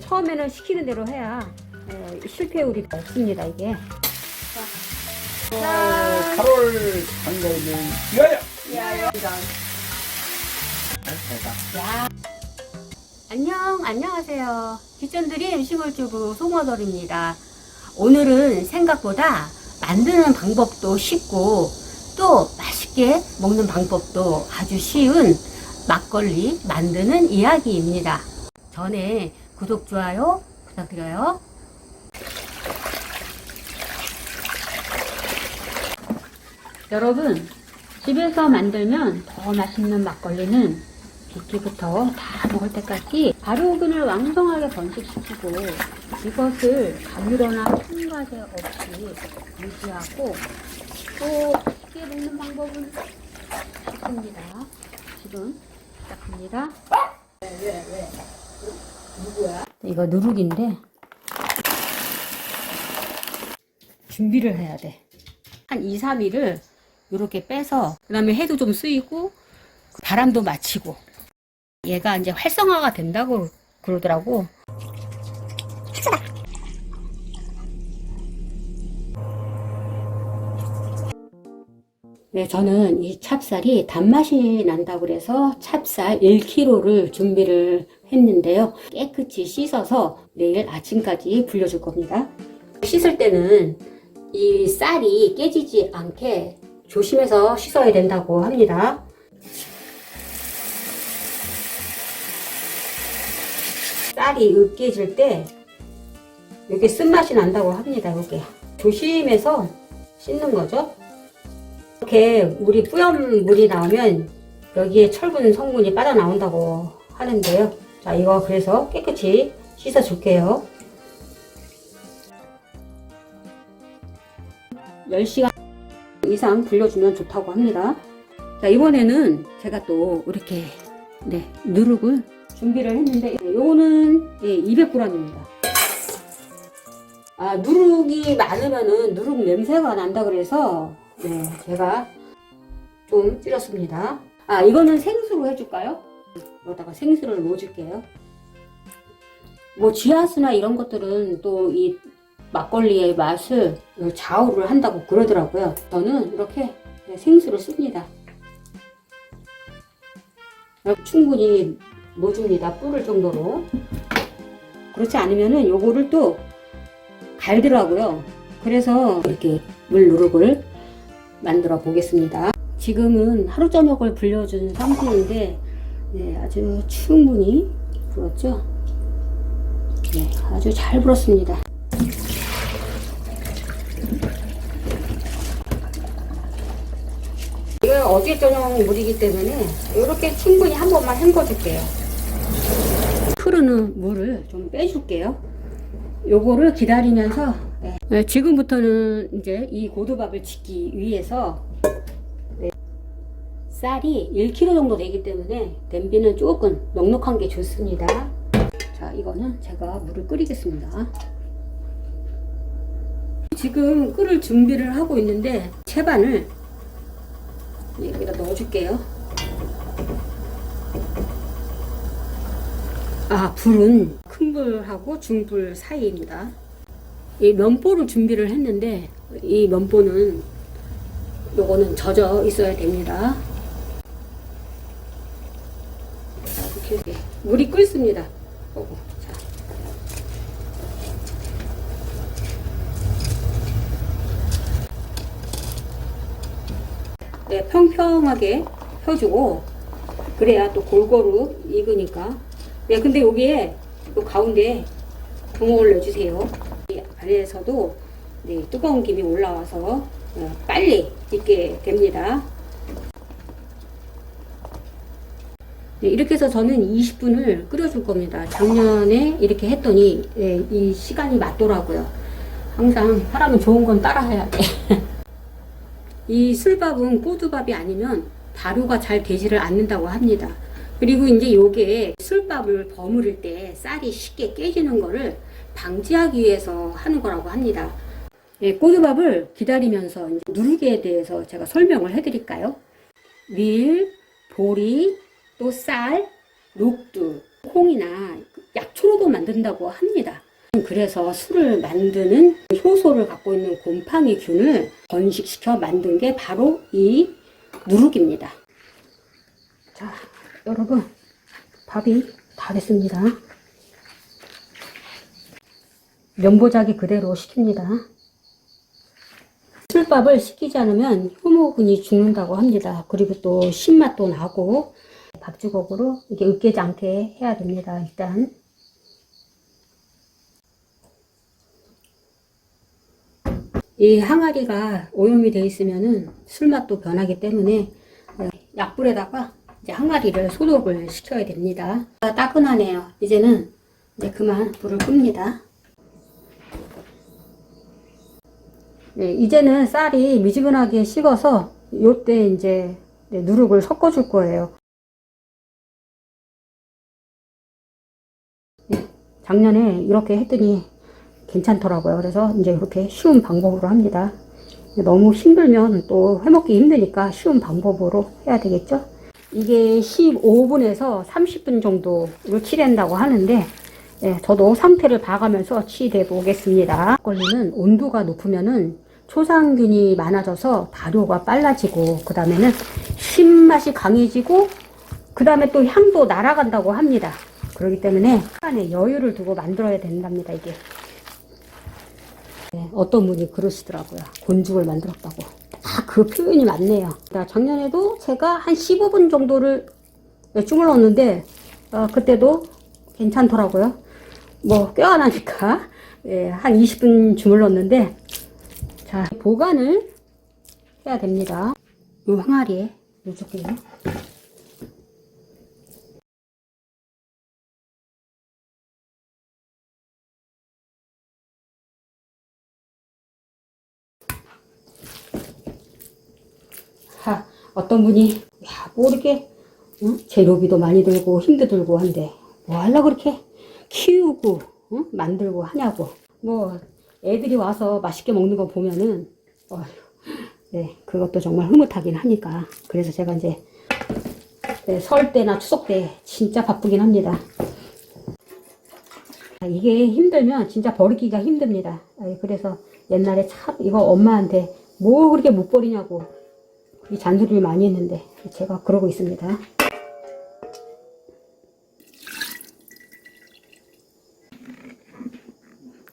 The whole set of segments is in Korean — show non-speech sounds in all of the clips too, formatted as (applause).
처음에는 시키는 대로 해야 어, 실패율이 없습니다 이게. 어, 8월 한가위는 위하여! 안녕, 안녕하세요. 기천드림 시골주부 송어돌입니다. 오늘은 생각보다 만드는 방법도 쉽고 또 맛있게 먹는 방법도 아주 쉬운 막걸리 만드는 이야기입니다. 전에 구독, 좋아요 부탁드려요. 여러분, 집에서 만들면 더 맛있는 막걸리는 빚기부터 다 먹을 때까지 발효근을 왕성하게 번식시키고 이것을 가물거나 첨가제 없이 유지하고 또 맛있게 먹는 방법은 쉽습니다. 지금 시작합니다. 이거 누룩인데 준비를 해야 돼. 한 2, 3일을 이렇게 빼서 그 다음에 해도 좀 쓰이고 바람도 맞히고 얘가 이제 활성화가 된다고 그러더라고. 네, 저는 이 찹쌀이 단맛이 난다고 그래서 찹쌀 1kg를 준비를 했는데요. 깨끗이 씻어서 내일 아침까지 불려줄 겁니다. 씻을 때는 이 쌀이 깨지지 않게 조심해서 씻어야 된다고 합니다. 쌀이 으깨질 때 이게 쓴맛이 난다고 합니다. 이게 조심해서 씻는 거죠. 이렇게 물이 뿌연 물이 나오면 여기에 철분 성분이 빠져나온다고 하는데요. 자, 이거 그래서 깨끗이 씻어 줄게요. 10시간 이상 불려주면 좋다고 합니다. 자, 이번에는 제가 또 이렇게 네, 누룩을 준비를 했는데 요거는 예, 200g입니다. 아, 누룩이 많으면은 누룩 냄새가 난다 그래서 네, 제가 좀 줄였습니다. 아, 이거는 생수로 해줄까요? 여기다가 생수를 넣어줄게요. 뭐 지하수나 이런 것들은 또 이 막걸리의 맛을 좌우를 한다고 그러더라고요. 저는 이렇게 생수를 씁니다. 충분히 넣어줍니다. 뿌를 정도로. 그렇지 않으면은 요거를 또 갈더라고요. 그래서 이렇게 물 누룩을 만들어 보겠습니다. 지금은 하루 저녁을 불려준 상태인데 네, 아주 충분히 불었죠. 네, 아주 잘 불었습니다. 이거 어제 저녁 물이기 때문에 이렇게 충분히 한 번만 헹궈줄게요. 흐르는 물을 좀 빼줄게요. 요거를 기다리면서 네. 네, 지금부터는 이제 이 고두밥을 짓기 위해서 네, 쌀이 1kg 정도 되기 때문에 냄비는 조금 넉넉한 게 좋습니다. 자, 이거는 제가 물을 끓이겠습니다. 지금 끓을 준비를 하고 있는데 채반을 여기다 넣어줄게요. 아, 불은 큰 불하고 중불 사이입니다. 이 면보를 준비를 했는데 이 면보는 요거는 젖어 있어야 됩니다. 자, 이렇게 물이 끓습니다. 어, 자. 네, 평평하게 펴주고 그래야 또 골고루 익으니까 네, 근데 여기에 또 가운데 구멍을 넣어주세요. 이 아래에서도 네, 뜨거운 김이 올라와서 어, 빨리 익게 됩니다. 네, 이렇게 해서 저는 20분을 끓여줄 겁니다. 작년에 이렇게 했더니 네, 이 시간이 맞더라고요. 항상 사람은 좋은 건 따라해야 돼. (laughs) 이 술밥은 꼬두밥이 아니면 발효가 잘 되지를 않는다고 합니다. 그리고 이제 요게 술밥을 버무릴 때 쌀이 쉽게 깨지는 거를 방지하기 위해서 하는 거라고 합니다. 예, 꼬두밥을 기다리면서 누르기에 대해서 제가 설명을 해드릴까요? 밀, 보리, 또 쌀, 녹두, 콩이나 약초로도 만든다고 합니다. 그래서 술을 만드는 효소를 갖고 있는 곰팡이균을 번식시켜 만든 게 바로 이 누룩입니다. 자, 여러분, 밥이 다 됐습니다. 면보자기 그대로 식힙니다. 술밥을 식히지 않으면 효모균이 죽는다고 합니다. 그리고 또 신맛도 나고 밥주걱으로 이렇게 으깨지 않게 해야 됩니다. 일단 이 항아리가 오염이 되어 있으면은 술맛도 변하기 때문에 어, 약불에다가 이제 항아리를 소독을 시켜야 됩니다. 아, 따끈하네요. 이제는 이제 그만 불을 끕니다. 네, 이제는 쌀이 미지근하게 식어서 요때 이제 네, 누룩을 섞어줄 거예요. 작년에 이렇게 했더니 괜찮더라고요. 그래서 이제 이렇게 쉬운 방법으로 합니다. 너무 힘들면 또 해먹기 힘드니까 쉬운 방법으로 해야 되겠죠? 이게 15분에서 30분 정도로 치댄다고 하는데 예, 저도 상태를 봐가면서 치대 보겠습니다. 막걸리는 온도가 높으면은 초상균이 많아져서 발효가 빨라지고 그 다음에는 신맛이 강해지고 그 다음에 또 향도 날아간다고 합니다. 그렇기 때문에 시간에 여유를 두고 만들어야 된답니다. 이게 네, 어떤 분이 그러시더라고요. 곤죽을 만들었다고. 다그 표현이 맞네요. 자, 작년에도 제가 한 15분 정도를 네, 주물렀는데 어, 그때도 괜찮더라고요. 뭐 껴안하니까 예, 한 20분 주물렀는데 자 보관을 해야 됩니다. 이 항아리에 넣어줄게요. 하, 어떤 분이 야, 뭐 이렇게 응? 재료비도 많이 들고 힘도 들고 한데 뭐 하려고 그렇게 키우고 응? 만들고 하냐고 뭐 애들이 와서 맛있게 먹는 거 보면은 어휴, 네 그것도 정말 흐뭇하긴 하니까 그래서 제가 이제 네, 설 때나 추석 때 진짜 바쁘긴 합니다 아, 이게 힘들면 진짜 버리기가 힘듭니다 아이, 그래서 옛날에 참 이거 엄마한테 뭐 그렇게 못 버리냐고 이 잔소리를 많이 했는데 제가 그러고 있습니다.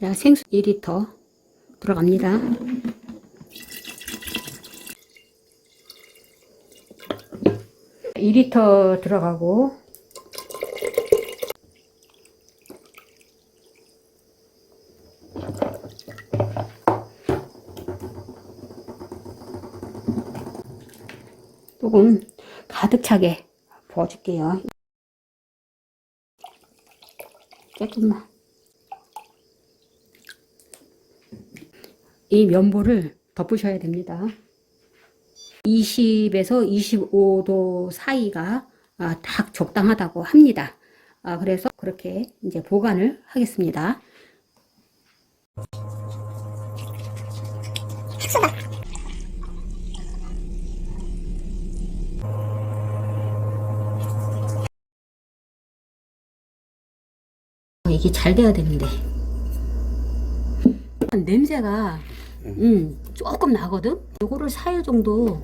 자, 생수 2리터 들어갑니다. 이리터 들어가고 조금 가득 차게 부어줄게요. 조금만. 이 면보를 덮으셔야 됩니다. 20에서 25도 사이가 아, 딱 적당하다고 합니다. 아, 그래서 그렇게 이제 보관을 하겠습니다. 이게 잘 돼야 되는데. 냄새가 음, 조금 나거든? 요거를 4일 정도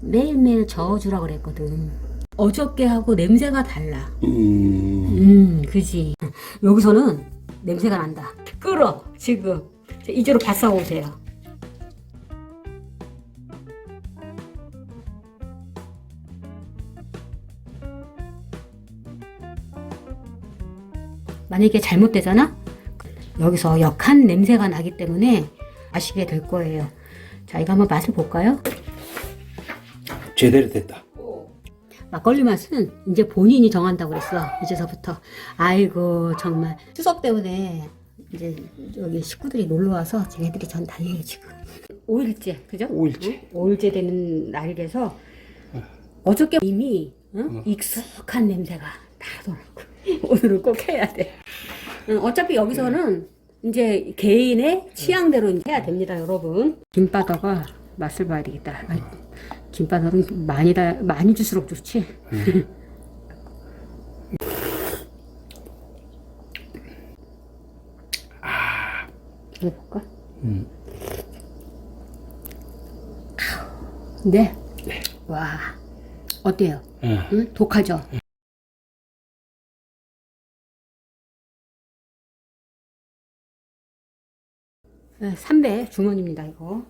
매일매일 저어주라 그랬거든. 어저께 하고 냄새가 달라. 음, 음 그지. 여기서는 냄새가 난다. 끓어 지금 자, 이제로 바싸 오세요 만약에 잘못되잖아? 여기서 역한 냄새가 나기 때문에 아시게 될 거예요. 자, 이거 한번 맛을 볼까요? 제대로 됐다. 막걸리 맛은 이제 본인이 정한다고 그랬어. 이제서부터. 아이고, 정말. 추석 때문에 이제 여기 식구들이 놀러 와서 쟤네들이 전 달려요, 지금. 5일째, 그죠? 5일째. 5일째 되는 날이라서 어저께 이미 응? 익숙한 냄새가 나더라고. (laughs) 오늘은 꼭 해야 돼. 음, 어차피 여기서는 이제 개인의 취향대로 이제 해야 됩니다, 여러분. 김바다가 맛을 봐야 되겠다. 아, 김바다는 많이 다 많이 줄수록 좋지. 이거 볼까? 음. 음. (laughs) 음. 네. 네. 와. 어때요? 응. 응? 독하죠? 응. 3배 주머니입니다, 이거.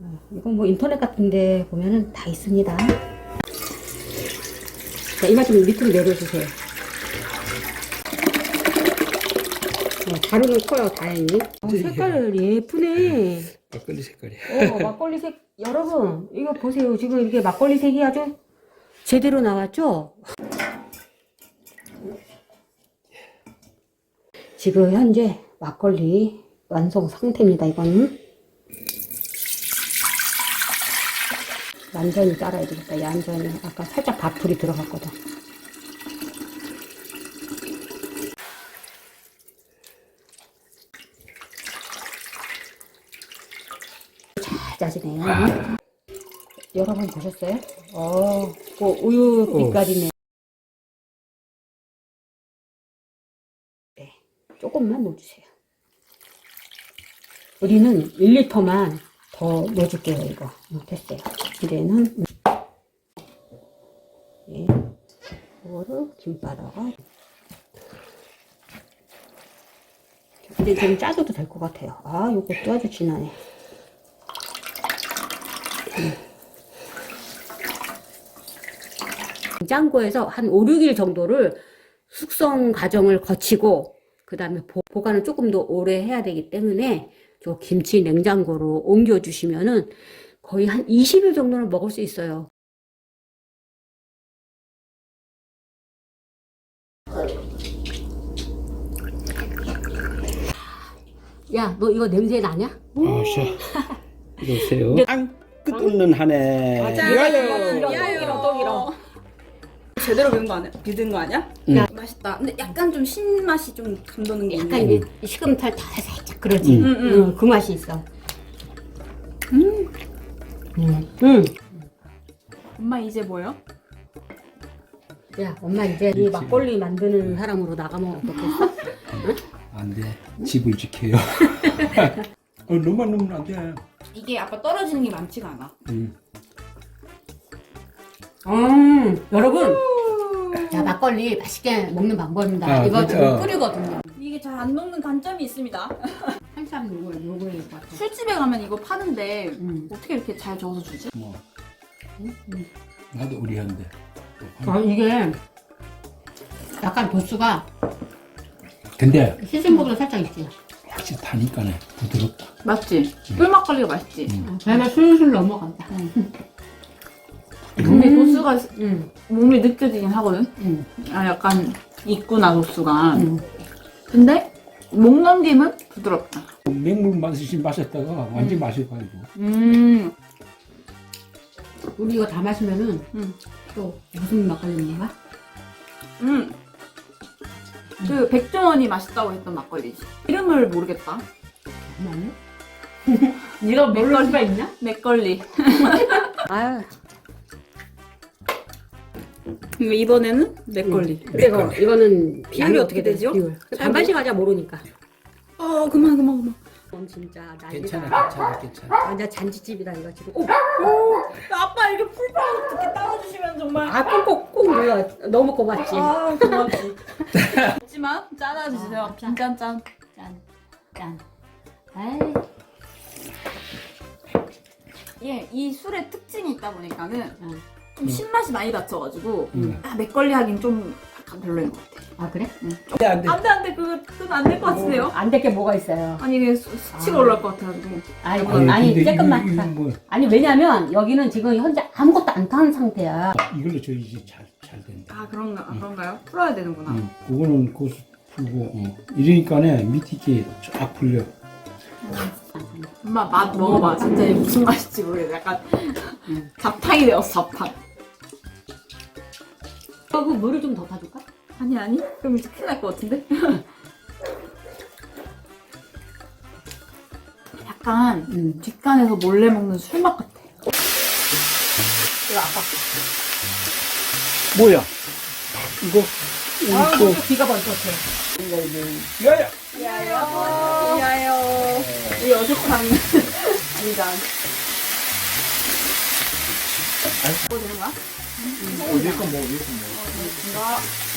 어, 이건 뭐 인터넷 같은데 보면은 다 있습니다. 자, 이마 좀 밑으로 내려주세요. 어, 가루는 커요, 다행히. 어, 색깔 예쁘네. 막걸리 색깔이야. 어, 막걸리 색, 여러분, 이거 보세요. 지금 이렇게 막걸리 색이 아주 제대로 나왔죠? 지금 현재 막걸리 완성 상태입니다, 이거는. 얌전히 따라야 되겠다, 얌전히. 아까 살짝 밥풀이 들어갔거든. 잘 짜지네요. 여러분 보셨어요? 어, 그 우유 빛깔이네. 네, 조금만 넣어주세요. 우리는 1리터만 더 넣어줄게요, 이거. 어, 됐어요. 이제는, 예, 이거를 김바다가. 근데 좀 짜줘도 될 것 같아요. 아, 요것도 아주 진하네. 냉장고에서 한 5, 6일 정도를 숙성 과정을 거치고 그 다음에 보관을 조금 더 오래 해야 되기 때문에 저 김치 냉장고로 옮겨 주시면은 거의 한 20일 정도는 먹을 수 있어요. 야, 너 이거 냄새 나냐? 어, 샤. 이러세요. 땅끝 없는 한 해. 맞아요. 야요. 제대로 비운 거 아니야? 비든 거 아니야? 응. 야, 맛있다. 근데 약간 좀 신맛이 좀 감도는 게 약간 있네. 이게 식음탈 다 살짝 그러지. 음. 음, 음. 응, 그 맛이 있어. 음. 음. 엄마 이제 뭐요? 야, 엄마 이제 이 막걸리 만드는 사람으로 나가면 어떻겠어? (laughs) 안 돼. 집을 지켜요. (laughs) 어, 너만 넣으면 안 돼. 이게 아빠 떨어지는 게 많지가 않아. 음. 음, 여러분. 야, 막걸리 맛있게 먹는 방법입니다. 아, 이거 그죠? 지금 끓이거든요. 이게 잘 안 녹는 단점이 있습니다. (laughs) 한참 요거, 요거에 것 같아. 술집에 가면 이거 파는데 음. 어떻게 이렇게 잘 저어서 주지? 뭐, 음. 나도 우리 한데. 아, 이게 약간 도수가 근데 시즌보다 살짝 있지. 확실히 타니까네 부드럽다. 맞지? 꿀 막걸리가 맛있지? 음. 배가 술술 넘어간다. 근데 음. 도수가 응, 몸에 느껴지긴 하거든? 응, 아, 약간 있구나, 도수가. 응. 근데 목 넘김은 부드럽다. 맹물 마시 마셨다가 완전 마셔가지고. 음. 우리 이거 다 마시면은 음. 또 무슨 막걸리 거야? 음. 그 백종원이 맛있다고 했던 막걸리지. 이름을 모르겠다. 잠깐만요. (laughs) 네가 모를 수가 있냐? 맥걸리. (laughs) 아, 이번에는 맥걸리. 근데 이거, 이거는 비율이 어떻게 되죠? 비율. 반반씩 하자 모르니까. 어 그만 그만 그만. 넌 진짜 난리다. 괜찮아, 괜찮아, 괜찮아. 완전 잔치집이다 이거 지금. 오, 아빠 이렇게 풀빵 이렇게 따라주시면 정말. 아 꼭꼭 꼭 눌러. 너무 고맙지. 아 고맙지. (laughs) 없지만 짜놔주세요. 아, 짠. 짠 짠. 짠, 짠. 아이, 예, 이 술의 특징이 있다 보니까는 응. 좀 신맛이 많이 받쳐가지고 음. 아 맥걸리 하긴 좀 약간 별로인 것 같아. 아 그래? 안 돼, 안 돼. 안돼 안돼 그거 그건 안 될 것 같은데요? 안 될 게 뭐가 있어요? 아니 이게 수, 수치가 아. 올라올 것 같아가지고. 아니, 아니, 아니, 조금만. 이거. 뭐, 아니 왜냐면 여기는 지금 현재 아무것도 안 탄 상태야. 이걸로 저이지 잘, 잘 된다. 아 그런가 그런가요? 풀어야 되는구나. 응. 그거는 고수 풀고, 어. 이러니까네 밑에 게쫙 풀려. 엄마 맛 먹어봐. 진짜 이게 무슨 맛일지 모르겠어. 약간 음. 잡탕이 되었어 잡탕. 어, 그 물을 좀 더 타줄까? 아니 아니. 그럼 이제 큰일 날 것 같은데? (laughs) 약간 음. 뒷간에서 몰래 먹는 술맛 같아. 이거 아까. 뭐야? 이거, 아, 이거, 귀가 번쩍해. 야야! 야요. 야 요. 어색한 (laughs) 아니다. 뭐 되는 거야? 어디 거 뭐, 어디 거 뭐. 이거